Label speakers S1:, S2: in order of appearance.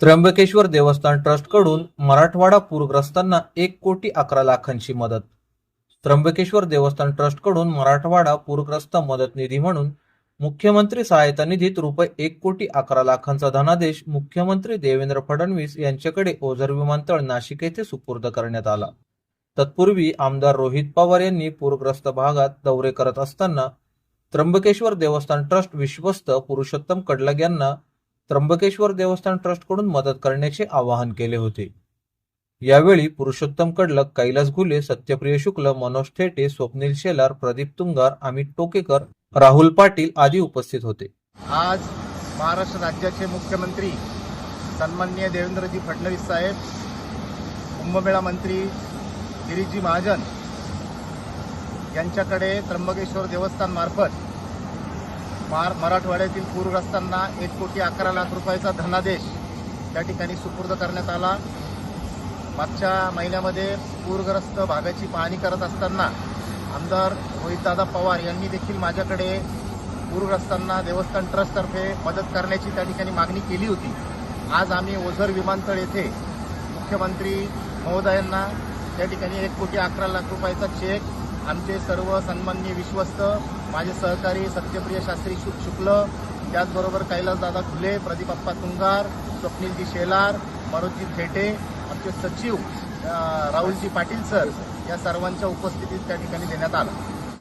S1: त्र्यंबकेश्वर देवस्थान ट्रस्टकडून मराठवाडा पूरग्रस्तांना एक कोटी अकरा लाखांची मदत. त्र्यंबकेश्वर देवस्थान ट्रस्टकडून मराठवाडा पूरग्रस्त मदत निधी म्हणून मुख्यमंत्री सहायता निधीत रुपये एक कोटी अकरा लाखांचा धनादेश मुख्यमंत्री देवेंद्र फडणवीस यांच्याकडे ओझर विमानतळ नाशिक येथे सुपूर्द करण्यात आला. तत्पूर्वी आमदार रोहित पवार यांनी पूरग्रस्त भागात दौरे करत असताना त्र्यंबकेश्वर देवस्थान ट्रस्ट विश्वस्त पुरुषोत्तम कडलग यांना त्र्यंबकेश्वर देवस्थान ट्रस्टकडून मदत करण्याचे आवाहन केले होते. यावेळी पुरुषोत्तम कडलक कैलास घुले सत्यप्रिय शुक्ल मनोज थेटे स्वप्नील शेलार प्रदीप तुंगार अमित टोकेकर राहुल पाटील आदी उपस्थित होते.
S2: आज महाराष्ट्र राज्याचे मुख्यमंत्री सन्माननीय देवेंद्रजी फडणवीस साहेब कुंभमेळा मंत्री गिरीजी महाजन यांच्याकडे त्र्यंबकेश्वर देवस्थान मार्फत मार मराठवाड्यातील पूरग्रस्तांना एक कोटी अकरा लाख रुपयाचा धनादेश त्या ठिकाणी सुपूर्द करण्यात आला. मागच्या महिन्यामध्ये पूरग्रस्त भागाची पाहणी करत असताना आमदार रोहितदादा पवार यांनी देखील माझ्याकडे पूरग्रस्तांना देवस्थान ट्रस्टतर्फे मदत करण्याची त्या ठिकाणी मागणी केली होती. आज आम्ही ओझर विमानतळ येथे मुख्यमंत्री महोदयांना त्या ठिकाणी एक कोटी अकरा लाख रुपयाचा चेक आमचे सर्व सन्माननीय विश्वस्त माझे सहकारी सत्यप्रिय शास्त्री शु शुक्ल त्याचबरोबर कैलासदादा खुले प्रदीप अप्पा तुंगार स्वप्नीलजी शेलार मारुतजी थेटे आमचे सचिव राहुलजी पाटील सर या सर्वांच्या उपस्थितीत त्या ठिकाणी देण्यात आला.